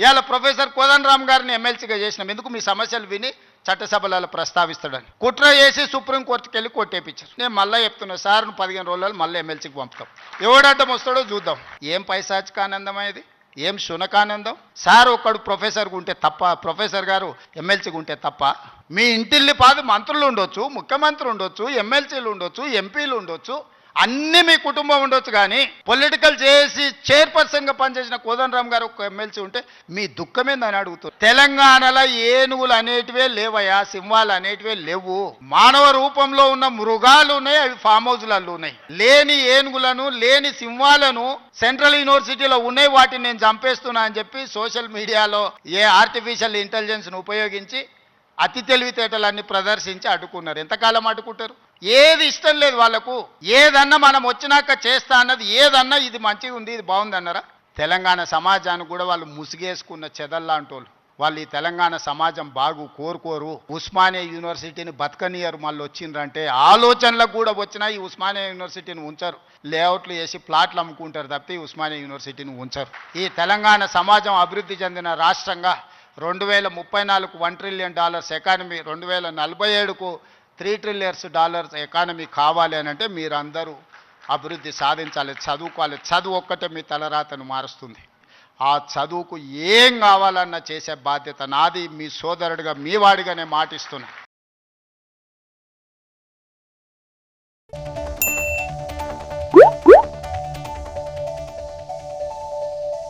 ఇవాళ ప్రొఫెసర్ కోదండరామ్ గారిని ఎమ్మెల్సీగా చేసినాం. ఎందుకు? మీ సమస్యలు విని చట్టసభలలో ప్రస్తావిస్తాడని. కుట్ర చేసి సుప్రీంకోర్టుకి వెళ్ళి కొట్టేపించారు నేను మళ్ళీ చెప్తున్నా సార్ పదిహేను రోజులు మళ్ళీ ఎమ్మెల్సీకి పంపుతాం. ఎవడడ్డం వస్తాడో చూద్దాం. ఏం పైశాచికానందం అనేది ఏం శునకానందం సార్ ఒక్కడు ప్రొఫెసర్గా ఉంటే తప్ప ప్రొఫెసర్ గారు ఎమ్మెల్సీగా ఉంటే తప్ప మీ ఇంటిల్లి పాదు మంత్రులు ఉండొచ్చు ముఖ్యమంత్రి ఉండొచ్చు ఎమ్మెల్సీలు ఉండొచ్చు ఎంపీలు ఉండొచ్చు అన్ని మీ కుటుంబం ఉండొచ్చు కానీ పొలిటికల్ చేసి చైర్పర్సన్గా పనిచేసిన కోదండరామ్ గారు ఒక ఎమ్మెల్సీ ఉంటే మీ దుఃఖమేందని అడుగుతారు తెలంగాణలో ఏనుగులు అనేటివే లేవయ్యా సింహాలు అనేటివే లేవు. మానవ రూపంలో ఉన్న మృగాలు ఉన్నాయి అవి ఫామ్ హౌజ్లలో ఉన్నాయి. లేని ఏనుగులను లేని సింహాలను సెంట్రల్ యూనివర్సిటీలో ఉన్నాయి వాటిని నేను చంపేస్తున్నా అని చెప్పి సోషల్ మీడియాలో ఏ ఆర్టిఫిషియల్ ఇంటెలిజెన్స్ను ఉపయోగించి అతి తెలివితేటలన్నీ ప్రదర్శించి అడ్డుకున్నారు. ఎంతకాలం అడ్డుకుంటారు? ఏది ఇష్టం లేదు వాళ్ళకు. ఏదన్నా మనం వచ్చినాక చేస్తా అన్నది ఏదన్నా ఇది మంచిగా ఉంది ఇది బాగుంది అన్నారా? తెలంగాణ సమాజాన్ని కూడా వాళ్ళు ముసిగేసుకున్న చెదల్లాంటి వాళ్ళు వాళ్ళు ఈ తెలంగాణ సమాజం బాగు కోరుకోరు. ఉస్మానియా యూనివర్సిటీని బతకనియరు మళ్ళీ వచ్చిండ్రంటే ఆలోచనలకు కూడా వచ్చినా ఈ ఉస్మానియా యూనివర్సిటీని ఉంచరు. లేఅవుట్లు వేసి ప్లాట్లు అమ్ముకుంటారు తప్పితే ఈ ఉస్మానియా యూనివర్సిటీని ఉంచరు. ఈ తెలంగాణ సమాజం అభివృద్ధి చెందిన రాష్ట్రంగా రెండు వేల ముప్పై నాలుగు వన్ ట్రిలియన్ డాలర్స్ ఎకానమీ రెండు వేల నలభై ఏడుకు త్రీ ట్రిలియర్స్ డాలర్స్ ఎకానమీ కావాలి అని అంటే మీరందరూ అభివృద్ధి సాధించాలి చదువుకోవాలి. చదువు ఒక్కటే మీ తలరాతను మారుస్తుంది. ఆ చదువుకు ఏం కావాలన్నా చేసే బాధ్యత నాది మీ సోదరుడిగా మీ వాడిగానే మాటిస్తున్నా.